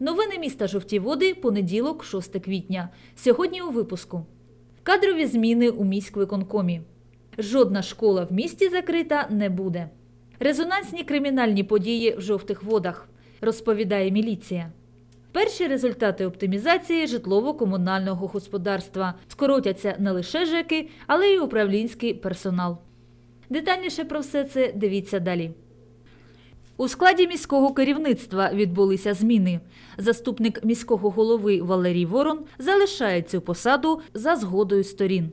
Новини міста Жовті Води, понеділок, 6 квітня. Сьогодні у випуску. Кадрові зміни у міськвиконкомі. Жодна школа в місті закрита не буде. Резонансні кримінальні події в жовтих водах, розповідає міліція. Перші результати оптимізації житлово-комунального господарства скоротяться не лише ЖЕКи, але й управлінський персонал. Детальніше про все це дивіться далі. У складі міського керівництва відбулися зміни. Заступник міського голови Валерій Ворон залишає цю посаду за згодою сторін.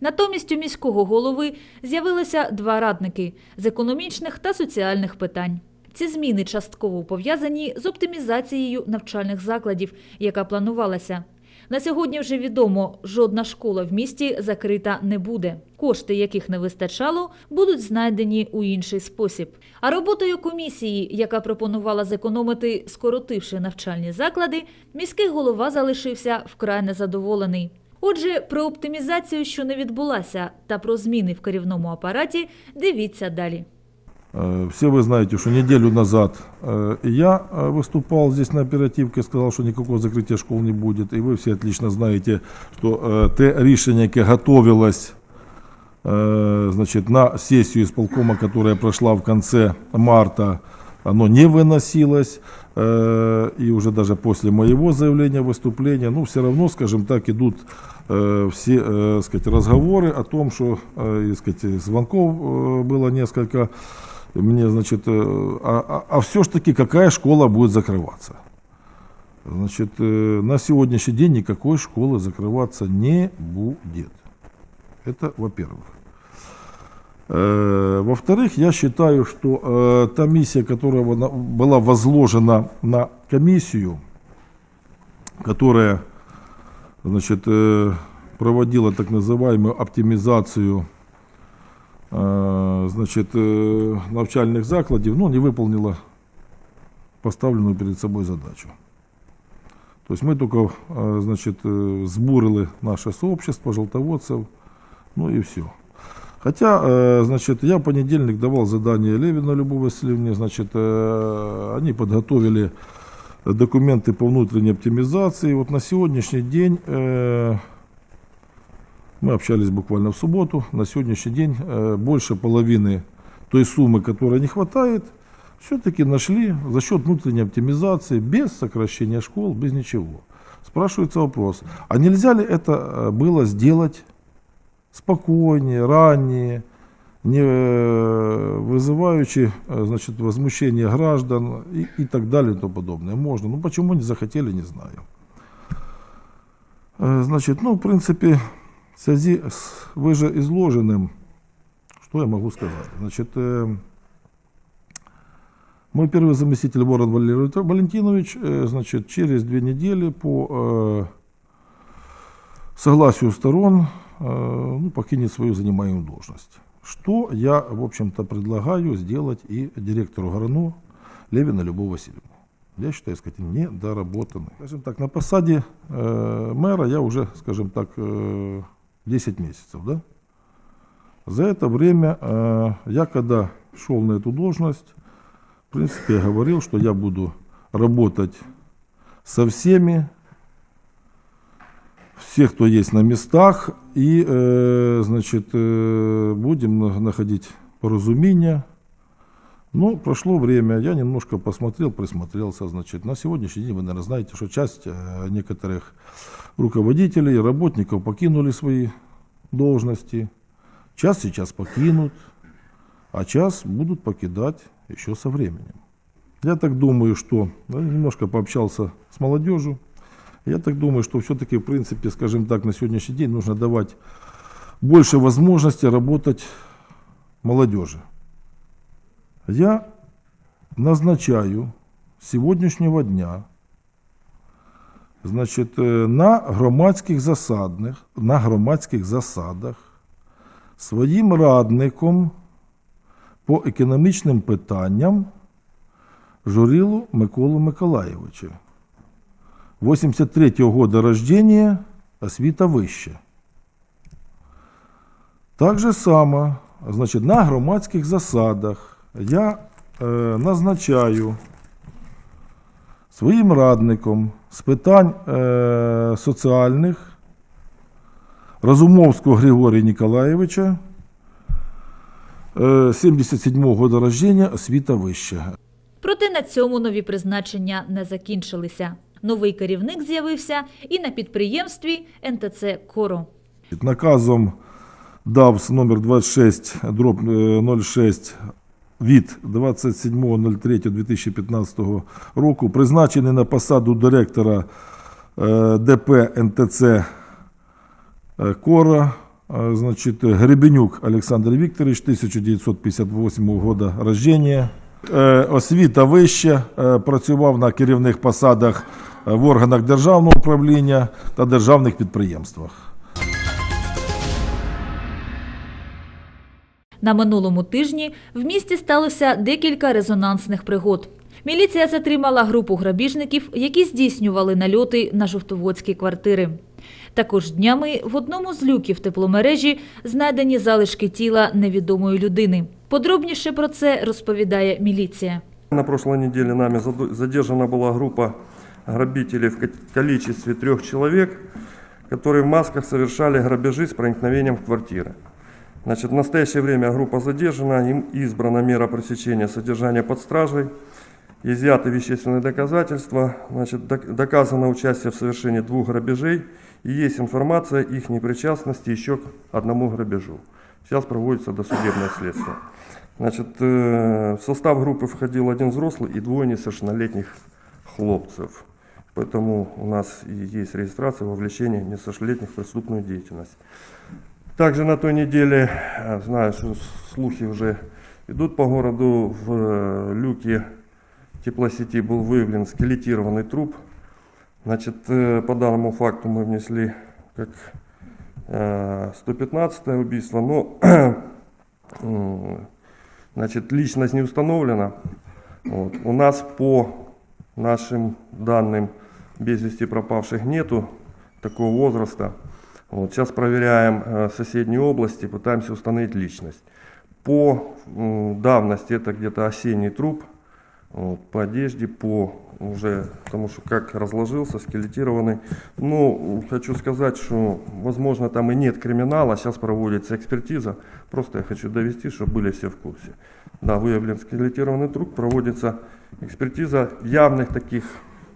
Натомість у міського голови з'явилося два радники з економічних та соціальних питань. Ці зміни частково пов'язані з оптимізацією навчальних закладів, яка планувалася. На сьогодні вже відомо, жодна школа в місті закрита не буде. Кошти, яких не вистачало, будуть знайдені у інший спосіб. А роботою комісії, яка пропонувала зекономити, скоротивши навчальні заклади, міський голова залишився вкрай незадоволений. Отже, про оптимізацію, що не відбулася, та про зміни в керівному апараті, дивіться далі. Э, Все вы знаете, что неделю назад э, я э, выступал здесь на оперативке, сказал, что никакого закрытия школ не будет. И вы все отлично знаете, что те рішення, яке готовилось значит, на сессию исполкома, которая прошла в конце марта, оно не выносилось. И уже даже после моего заявления, выступления, ну, все равно, скажем так, идут все э, сказать, разговоры о том, что э, сказать, звонков было несколько. Мне, значит, э, а, а, все-таки какая школа будет закрываться? Значит, э, на сегодняшний день никакой школы закрываться не будет. Это во-первых. Э, Во-вторых, я считаю, что та миссия, которая была возложена на комиссию, которая значит, проводила так называемую оптимизацию э, значит, э, навчальных закладів, ну, не выполнила поставленную перед собой задачу. То есть мы только э, значит, сбурили наше сообщество желтоводцев, ну и все. Хотя, значит, я в понедельник давал задание Левину Любовь Васильевне, значит, они подготовили документы по внутренней оптимизации. Вот на сегодняшний день мы общались буквально в субботу. На сегодняшний день э, больше половины той суммы, которой не хватает, все-таки нашли за счет внутренней оптимизации, без сокращения школ, без ничего. Спрашивается вопрос, а нельзя ли это э, было сделать спокойнее, ранее, не э, вызывающий значит, возмущение граждан и, и так далее и тому подобное. Можно. Ну почему не захотели, не знаю. Значит, ну, в принципе, в связи с выжеизложенным, что я могу сказать? Значит, э, мой первый заместитель Ворон Валерий Валентинович, э, значит, через две недели по э, согласию сторон э, ну, покинет свою занимаемую должность. Что я, в общем-то, предлагаю сделать и директору ГРНУ Левина Любовь Васильевну. Я считаю, сказать, недоработанный. Скажем так, на посаде э, мэра я уже, скажем так, э, 10 месяцев, да? За это время э, я, когда шел на эту должность, в принципе, я говорил, что я буду работать со всеми, всех, кто есть на местах, и, э, значит, э, будем на- находить поразумения. Ну, прошло время, я немножко посмотрел, присмотрелся, значит, на сегодняшний день вы, наверное, знаете, что часть э, некоторых руководителей, работников покинули свои должности, час сейчас покинут, а час будут покидать еще со временем. Я так думаю, что ну, я немножко пообщался с молодежью. Я так думаю, что все-таки, в принципе, скажем так, на сегодняшний день нужно давать больше возможности работать молодежи. Я назначаю с сегодняшнего дня значить, е, на громадських засадних, на громадських засадах своїм радником по економічним питанням Журилу Миколу Миколаєвича. 83-го года рождения, освіта вища. Так же само, значить, на громадських засадах я е, назначаю своїм радником з питань е, соціальних Разумовського Григорія Ніколаєвича, е, 77-го года рождения, освіта вища. Проте на цьому нові призначення не закінчилися. Новий керівник з'явився і на підприємстві НТЦ Коро. Наказом ДАВС номер 26 дроб е, 06 від 27.03.2015 року призначений на посаду директора е, ДП НТЦ е, Кора, е, значить, Гребенюк Олександр Вікторович, 1958 года рождения. Освіта вища, працював на керівних посадах в органах державного управління та державних підприємствах. На минулому тижні в місті сталося декілька резонансних пригод. Міліція затримала групу грабіжників, які здійснювали нальоти на жовтоводські квартири. Також днями в одному з люків тепломережі знайдені залишки тіла невідомої людини. Подробніше про це розповідає міліція. На прошлой неделе нами заду- задержана была группа грабителей в ко- количестве трех человек, которые в масках совершали грабежи с проникновением в квартиры. Значит, в настоящее время группа задержана, им избрана мера пресечения содержания под стражей, изъяты вещественные доказательства, значит, док- доказано участие в совершении двух грабежей и есть информация их непричастности еще к одному грабежу. Сейчас проводится досудебное следствие. Значит, э, в состав группы входил один взрослый и двое несовершеннолетних хлопцев. Поэтому у нас и есть регистрация вовлечения несовершеннолетних в преступную деятельность. Также на той неделе, э, знаю, что слухи уже идут по городу, в э, люке теплосети был выявлен скелетированный труп. Значит, э, по данному факту мы внесли как э, 115 убийство, но Значит, личность не установлена. Вот. У нас по нашим данным без вести пропавших нету такого возраста. Вот. Сейчас проверяем э, соседние области, пытаемся установить личность. По давности это где-то осенний труп. Вот. По одежде, по уже, потому что как разложился, скелетированный. Ну, хочу сказать, что, возможно, там и нет криминала, сейчас проводится экспертиза. Просто я хочу довести, чтобы были все в курсе. Да, выявлен скелетированный труп, проводится экспертиза явных таких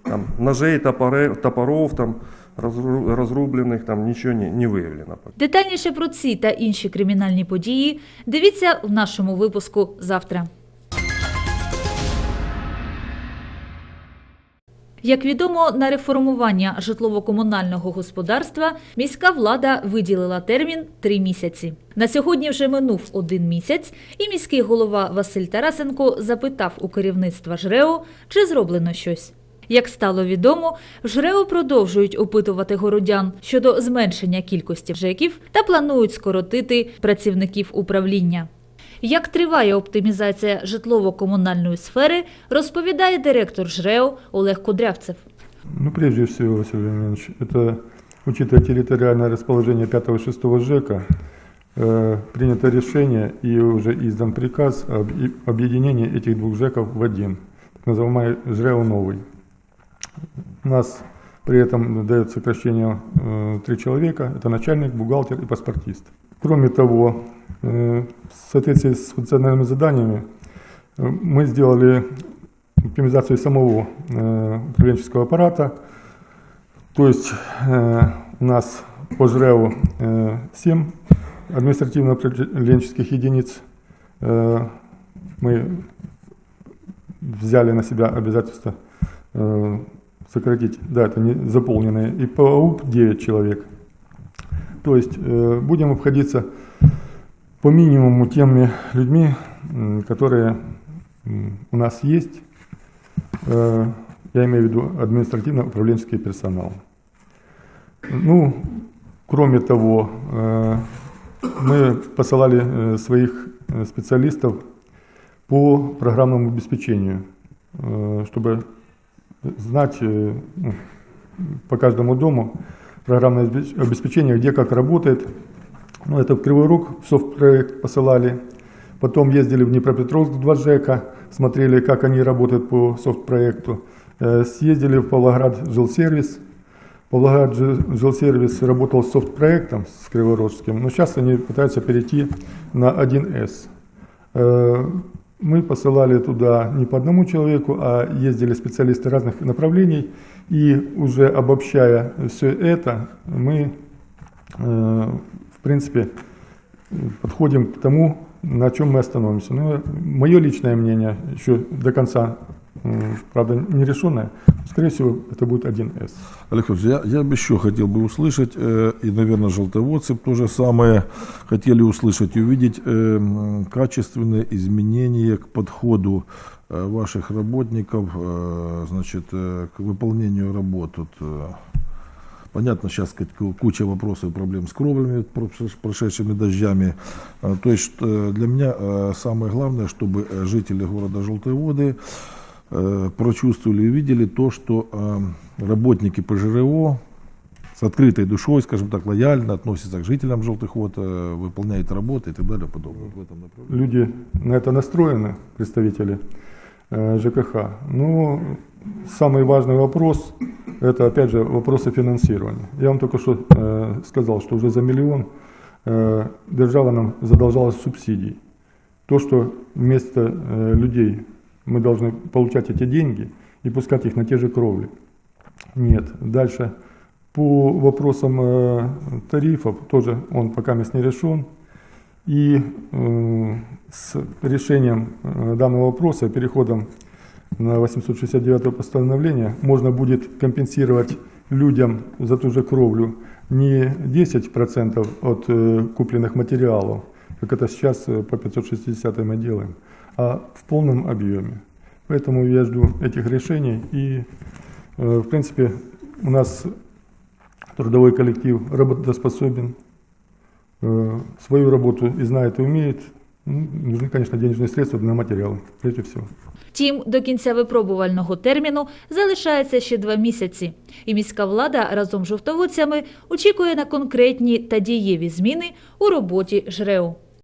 там, ножей, топоры, топоров, там, разру- разрубленных, там ничего не, не выявлено. пока. Детальніше про ці та інші кримінальні події дивіться в нашому випуску завтра. Як відомо, на реформування житлово-комунального господарства міська влада виділила термін три місяці. На сьогодні вже минув один місяць, і міський голова Василь Тарасенко запитав у керівництва ЖРЕО, чи зроблено щось. Як стало відомо, в ЖРЕО продовжують опитувати городян щодо зменшення кількості ЖЕКів та планують скоротити працівників управління. Як триває оптимізація житлово-комунальної сфери, розповідає директор ЖРЕО Олег Кудрявцев. Ну, прежде всего, Василий Леонидович, это, учитывая территориальное расположение 5-6 ЖЭКа, э, принято решение и уже издан приказ об и- объединении этих двух ЖЭКов в один, так называемый ЖРЭО новый. У нас при этом дает сокращение э, три человека, это начальник, бухгалтер и паспортист. Кроме того, э, в соответствии с функциональными заданиями э, мы сделали оптимизацию самого управленческого аппарата. То есть у нас по ЖРЭУ э, 7 административно-управленческих единиц. Мы взяли на себя обязательство сократить, да, это не заполненные, и по АУП 9 человек. То есть э, будем обходиться по минимуму теми людьми, которые у нас есть, Э, я имею в виду административно-управленческий персонал. Ну, кроме того, э, мы посылали э, своих э, специалистов по программному обеспечению, э, чтобы знать э, по каждому дому программное обеспеч- обеспечение, где как работает. Ну, это в Кривой Рог в софт-проект посылали. Потом ездили в Днепропетровск, в два ЖЭКа, смотрели, как они работают по софт-проекту. Э, Съездили в Павлоград жилсервис. Павлоград Жи- жилсервис работал с софт-проектом с Криворожским, но сейчас они пытаются перейти на 1С. Мы посылали туда не по одному человеку, а ездили специалисты разных направлений. И уже обобщая все это, мы, э, в принципе, подходим к тому, на чем мы остановимся. Но мое личное мнение, еще до конца, правда, не решенное, скорее всего, это будет 1С. Олег я, я бы еще хотел бы услышать, э, и, наверное, желтоводцы то же самое хотели услышать увидеть э, качественные изменения к подходу э, ваших работников э, значит, э, к выполнению работ. Вот, э, Понятно, сейчас сказать, ку- куча вопросов и проблем с кровлями, прош- прошедшими дождями. Э, То есть э, для меня э, самое главное, чтобы жители города Желтые Воды э, прочувствовали и увидели то, что э, работники ПЖРО с открытой душой, скажем так, лояльно относятся к жителям Желтых Вод, э, выполняют работы и так далее. Подобное. В этом. Люди на это настроены, представители э, ЖКХ. Но самый важный вопрос – это, опять же, вопросы финансирования. Я вам только что э, сказал, что уже за миллион э, держава нам задолжала субсидий. То, что вместо людей мы должны получать эти деньги и пускать их на те же кровли. Нет. Дальше. По вопросам э, тарифов тоже он пока не решен. И э, с решением э, данного вопроса, переходом на 869 постановление, можно будет компенсировать людям за ту же кровлю не 10% от э, купленных материалов, как это сейчас э, по 560 мы делаем, а в полном объеме. Поэтому я жду этих решений. И, э, в принципе, у нас трудовой коллектив работоспособен, э, свою работу и знает, и умеет. Ну, Нужны, конечно, денежные средства на материалы, прежде всего. Втім, до кінця випробувального терміну залишається ще два місяці, і міська влада разом з жовтоводцями очікує на конкретні та дієві зміни у роботі ЖРЕУ.